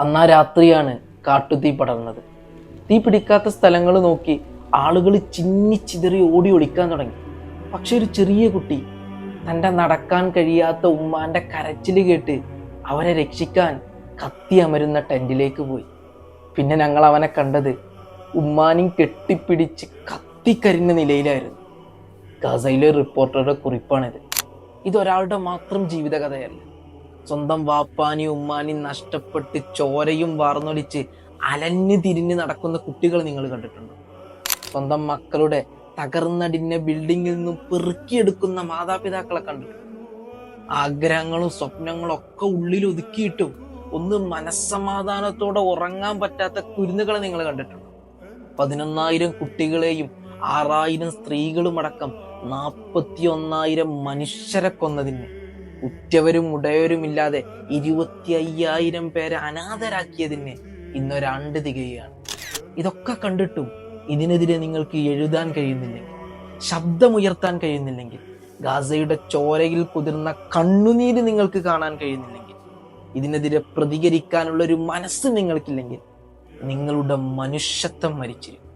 അന്നാ രാത്രിയാണ് കാട്ടുതീ പടർന്നത്. തീ പിടിക്കാത്ത സ്ഥലങ്ങൾ നോക്കി ആളുകൾ ചിന്നിച്ചിതറി ഓടി ഒളിക്കാൻ തുടങ്ങി. പക്ഷെ ഒരു ചെറിയ കുട്ടി തന്റെ നടക്കാൻ കഴിയാത്ത ഉമ്മാന്റെ കരച്ചിൽ കേട്ട് അവരെ രക്ഷിക്കാൻ കത്തി അമരുന്ന ടെന്റിലേക്ക് പോയി. പിന്നെ ഞങ്ങൾ അവനെ കണ്ടത് ഉമ്മാനും കെട്ടിപ്പിടിച്ച് കത്തിക്കരിഞ്ഞ നിലയിലായിരുന്നു. ഗസയിലെ റിപ്പോർട്ടറുടെ കുറിപ്പാണിത്. ഇതൊരാളുടെ മാത്രം ജീവിതകഥയല്ല. സ്വന്തം വാപ്പാനി ഉമ്മാനി നഷ്ടപ്പെട്ട് ചോരയും വാർന്നൊലിച്ച് അലഞ്ഞു തിരിഞ്ഞ് നടക്കുന്ന കുട്ടികൾ നിങ്ങൾ കണ്ടിട്ടുണ്ട്. സ്വന്തം മക്കളുടെ തകർന്നടിഞ്ഞ ബിൽഡിങ്ങിൽ നിന്നും പെറുക്കിയെടുക്കുന്ന മാതാപിതാക്കളെ കണ്ടിട്ടുണ്ട്. ആഗ്രഹങ്ങളും സ്വപ്നങ്ങളും ഒക്കെ ഉള്ളിൽ ഒതുക്കിയിട്ടും ഒന്ന് മനസ്സമാധാനത്തോടെ ഉറങ്ങാൻ പറ്റാത്ത കുരുന്നുകളെ നിങ്ങൾ കണ്ടിട്ടുണ്ട്. പതിനൊന്നായിരം കുട്ടികളെയും ആറായിരം സ്ത്രീകളുമടക്കം നാൽപ്പത്തി ഒന്നായിരം മനുഷ്യരെ കൊന്നതിന് ഉറ്റവരും ഉടയവരുമില്ലാതെ ഇരുപത്തി അയ്യായിരം പേരെ അനാഥരാക്കിയതിന് ഇന്നൊരാണ്ട് തികയുകയാണ്. ഇതൊക്കെ കണ്ടിട്ടും ഇതിനെതിരെ നിങ്ങൾക്ക് എഴുതാൻ കഴിയുന്നില്ലെങ്കിൽ ശബ്ദമുയർത്താൻ കഴിയുന്നില്ലെങ്കിൽ ഗാസയുടെ ചോരയിൽ കുതിർന്ന കണ്ണുനീര് നിങ്ങൾക്ക് കാണാൻ കഴിയുന്നില്ലെങ്കിൽ ഇതിനെതിരെ പ്രതികരിക്കാനുള്ള ഒരു മനസ്സ് നിങ്ങൾക്കില്ലെങ്കിൽ നിങ്ങളുടെ മനുഷ്യത്വം മരിച്ചിരിക്കും.